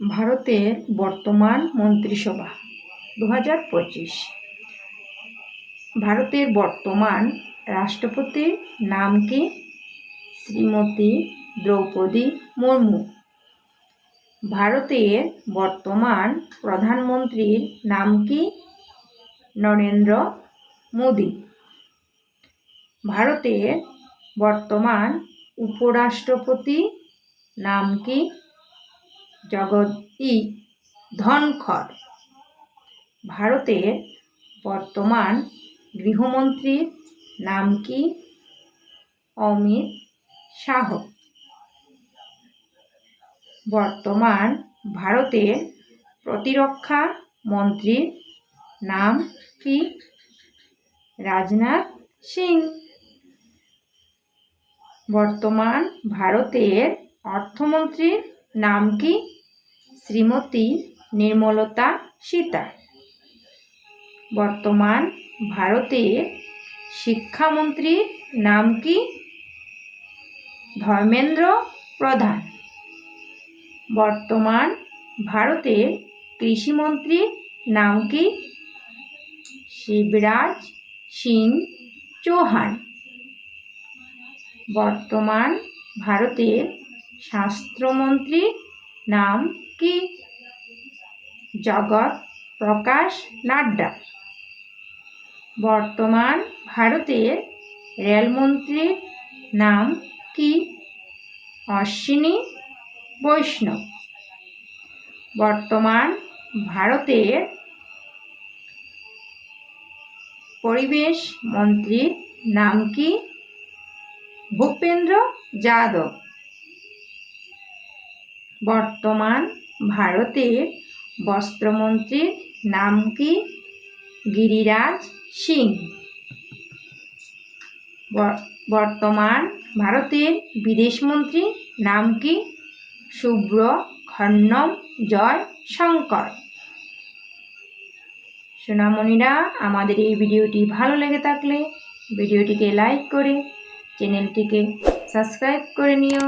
ভারতের বর্তমান মন্ত্রিসভা দু হাজার পঁচিশ। ভারতের বর্তমান রাষ্ট্রপতির নাম কি? শ্রীমতী দ্রৌপদী মুর্মু। ভারতের বর্তমান প্রধানমন্ত্রীর নাম কি? নরেন্দ্র মোদি। ভারতের বর্তমান উপরাষ্ট্রপতি নাম কি? জগদীপ ধনখড়। ভারতের বর্তমান গৃহমন্ত্রীর নাম কি? অমিত শাহ। বর্তমান ভারতের প্রতিরক্ষা মন্ত্রীর নাম কি? রাজনাথ সিং। বর্তমান ভারতের অর্থমন্ত্রীর নাম কি? শ্রীমতী নির্মলতা সীতা। বর্তমান ভারতের শিক্ষামন্ত্রীর নাম কি? ধর্মেন্দ্র প্রধান। বর্তমান ভারতের কৃষিমন্ত্রীর নাম কি? শিবরাজ সিং চৌহান। বর্তমান ভারতের স্বাস্থ্যমন্ত্রীর নাম কি? জগৎ, প্রকাশ, নাড্ডা। বর্তমান ভারতের রেলমন্ত্রীর নাম কি? অশ্বিনী বৈষ্ণব। বর্তমান ভারতের পরিবেশ মন্ত্রীর নাম কি? ভূপেন্দ্র যাদব। বর্তমান ভারতের বস্ত্রমন্ত্রীর নাম কি? গিরিরাজ সিং। বর্তমান ভারতের বিদেশমন্ত্রীর নাম কি? শুভ্র খন্নম জয় শঙ্কর। সোনামণিরা, আমাদের এই ভিডিওটি ভালো লেগে থাকলে ভিডিওটিকে লাইক করে চ্যানেলটিকে সাবস্ক্রাইব করে নিও।